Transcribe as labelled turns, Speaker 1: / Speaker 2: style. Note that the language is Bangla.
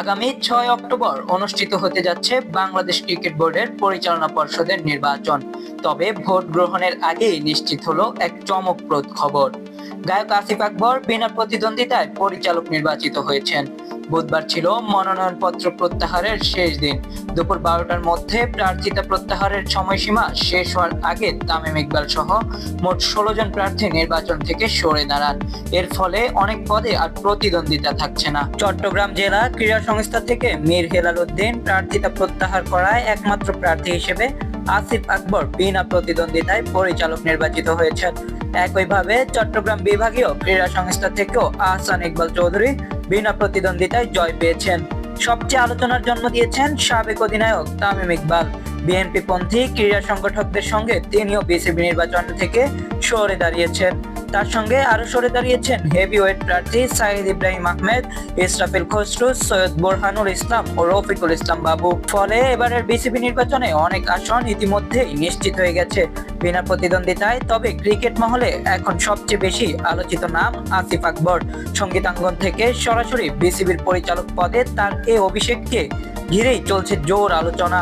Speaker 1: আগামী ছয় অক্টোবর অনুষ্ঠিত হতে যাচ্ছে বাংলাদেশ ক্রিকেট বোর্ডের পরিচালনা পর্ষদের নির্বাচন। তবে ভোট গ্রহণের আগেই নিশ্চিত হলো এক চমকপ্রদ খবর। গায়ক আসিফ আকবর বিনা প্রতিদ্বন্দ্বিতায় পরিচালক নির্বাচিত হয়েছেন। বুধবার ছিল মনোনয়নপত্র প্রত্যাহারের শেষ দিন। দুপুর বারোটার মধ্যে প্রার্থিতা প্রত্যাহারের সময়সীমা শেষ হওয়ার আগে তামিম ইকবাল সহ মোট ষোলো জন প্রার্থী নির্বাচন থেকে সরে দাঁড়ান। এর ফলে অনেক পদে আর প্রতিদ্বন্দ্বিতা থাকছে না। চট্টগ্রাম জেলা ক্রীড়া সংস্থা থেকে মীর হেলাল উদ্দিন প্রার্থিতা প্রত্যাহার করায় একমাত্র প্রার্থী হিসেবে আসিফ আকবর বিনা প্রতিদ্বন্দ্বিতায় পরিচালক নির্বাচিত হয়েছেন। একইভাবে চট্টগ্রাম বিভাগীয় ক্রীড়া সংস্থা থেকেও আহসান ইকবাল চৌধুরী বিনা প্রতিদ্বন্দ্বিতায় জয় পেয়েছেন। সবচেয়ে আলোচনার জন্ম দিয়েছেন সাবেক অধিনায়ক তামিম ইকবাল। বিএনপি পন্থী ক্রীড়া সংগঠকদের সঙ্গে তিনিও বিসিবি নির্বাচন থেকে সরে দাঁড়িয়েছেন। তার সঙ্গে আরও সরে দাঁড়িয়েছেন হেভিওয়েট প্রার্থী সাইদ ইব্রাহিম আহমেদ, ইসরাফিল খসরু, সৈয়দ বোরহানুর ইসলাম ও রফিকুল ইসলাম বাবু। ফলে এবারের বিসিবি নির্বাচনে অনেক আসন ইতিমধ্যেই নিশ্চিত হয়ে গেছে। বিনা প্রতিদ্বন্দ্বিতায় তবে ক্রিকেট মহলে এখন সবচেয়ে বেশি আলোচিত নাম আসিফ আকবর। সঙ্গীতাঙ্গন থেকে সরাসরি বিসিবির পরিচালক পদে তার এই অভিষেককে ঘিরেই চলছে জোর আলোচনা।